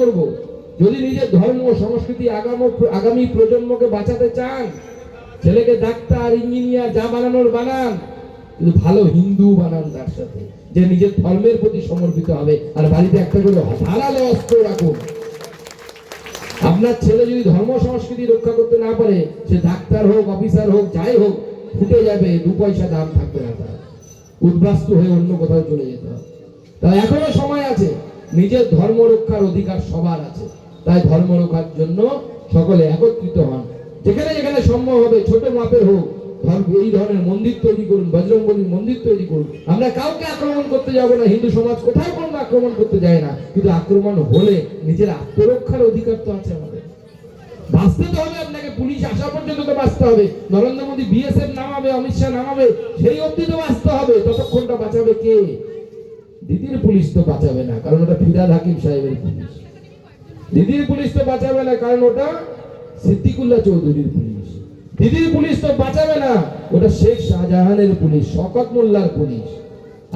করব? যদি নিজের ধর্ম, সংস্কৃতি, আগাম, আগামী প্রজন্মকে বাঁচাতে চান, ছেলেকে ডাক্তার, ইঞ্জিনিয়ার যা বানানোর বানান, কিন্তু ভালো হিন্দু বানান তার সাথে, যে নিজের ধর্মের প্রতি সমর্পিত হবে। আর বাড়িতে একটা করে ধারালো অস্ত্র রাখুন। আপনার ছেলে যদি ধর্ম, সংস্কৃতি রক্ষা করতে না পারে, সে ডাক্তার হোক, অফিসার হোক, যাই হোক, ফুটে যাবে, দু পয়সা দাম থাকবে না তার। উদ্বাস্তু হয়ে অন্য কোথাও চলে যেতে হবে। তাই এখনও সময় আছে। নিজের ধর্ম রক্ষার অধিকার সবার আছে। তাই ধর্ম রক্ষার জন্য সকলে একত্রিত হন। যেখানে যেখানে সম্ভব হবে, ছোট মাপের হোক এই ধরনের মন্দির তৈরি করুন বজরঙ্গলির মন্দির তৈরি করুন। আমরা কাউকে আক্রমণ করতে যাব না, হিন্দু সমাজ কোথাও কোনো আক্রমণ করতে যায় না। কিন্তু আক্রমণ হলে নিজের আত্মরক্ষার অধিকার তো আছে আমাদের। বাঁচতে তো হবে আপনাকে, পুলিশ আসা পর্যন্ত তো বাঁচতে হবে। নরেন্দ্র মোদী বিএসএফ নামাবে, অমিত শাহ নামাবে, সেই অবধি তো বাঁচতে হবে। ততক্ষণটা বাঁচাবে কে? দিদির পুলিশ তো বাঁচাবে না, কারণ ওটা ফিরাদ হাকিম সাহেবের পুলিশ। দিদির পুলিশ তো বাঁচাবে না, কারণ ওটা সিদ্দিকুল্লাহ চৌধুরীর পুলিশ। দিদির পুলিশ তো বাঁচাবে না, ওটা শেখ শাহজাহানের পুলিশ, শকত মোল্লার পুলিশ।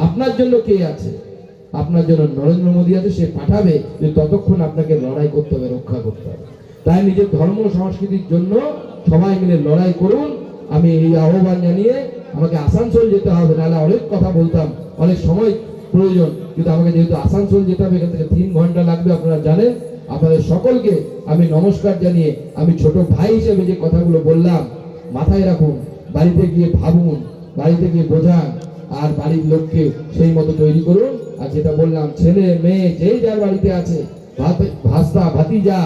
আপনার জন্য কে আছে? আপনার জন্য নরেন্দ্র মোদী আছে, সে পাঠাবে যে ততক্ষণ আপনাকে লড়াই করতে হবে, রক্ষা করতে হবে। তাই নিজের ধর্ম সংস্কৃতির জন্য সবাই মিলে লড়াই করুন। আমি এই আহ্বান জানিয়ে আমাকে আসানসোল যেতে হবে, নাহলে অনেক কথা বলতাম, অনেক সময় প্রয়োজন। কিন্তু আমাকে যেহেতু আসানসোল যেতে হবে, এখান থেকে তিন ঘণ্টা লাগবে, আপনারা জানেন। আপনাদের সকলকে আমি নমস্কার জানিয়ে আমি ছোট ভাই হিসেবে যে কথাগুলো বললাম, মাথায় রাখুন, বাড়িতে গিয়ে ভাবুন, বাড়িতে গিয়ে বোঝান, আর বাড়ির লোককে সেই মতো তৈরি করুন। আর যেটা বললাম, ছেলে, মেয়ে যেই যার বাড়িতে আছে, ভাত- ভাস্তা, ভাতিজা,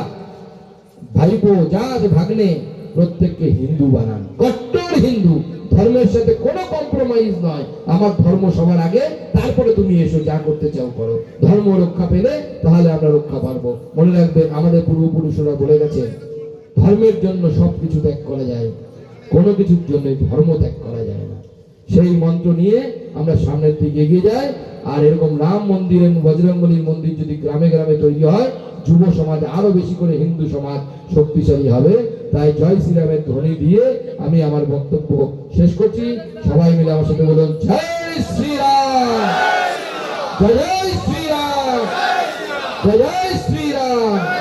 ভাইপো, যা আছে ভাগ্নে প্রত্যেককে হিন্দু বানান। কট্টর হিন্দু, ধর্মের সাথে কোনো কম্প্রোমাইজ নয়। আমার ধর্ম সবার আগে, তারপরে তুমি এসো, যা করতে চাও করো। ধর্ম রক্ষা পেলে, তাহলে আমরা রক্ষা পারব মনে রাখবে, আমাদের পূর্বপুরুষরা বলে গেছে, ধর্মের জন্য সবকিছু ত্যাগ করা যায়। কোনো কিছুর জন্য ধর্ম ত্যাগ করা যায় না। সেই মন্ত্র নিয়ে আমরা সামনের দিকে এগিয়ে যাই। আর এরকম রাম মন্দির এবং বজরঙ্গলির মন্দির যদি গ্রামে গ্রামে তৈরি হয়, যুব সমাজ, আরও বেশি করে হিন্দু সমাজ শক্তিশালী হবে। তাই জয় শ্রীরামের ধ্বনি দিয়ে আমি আমার বক্তব্য শেষ করছি। সবাই মিলে আমার সাথে বলুন, জয় শ্রীরাম! জয় শ্রীরাম! জয় শ্রীরাম!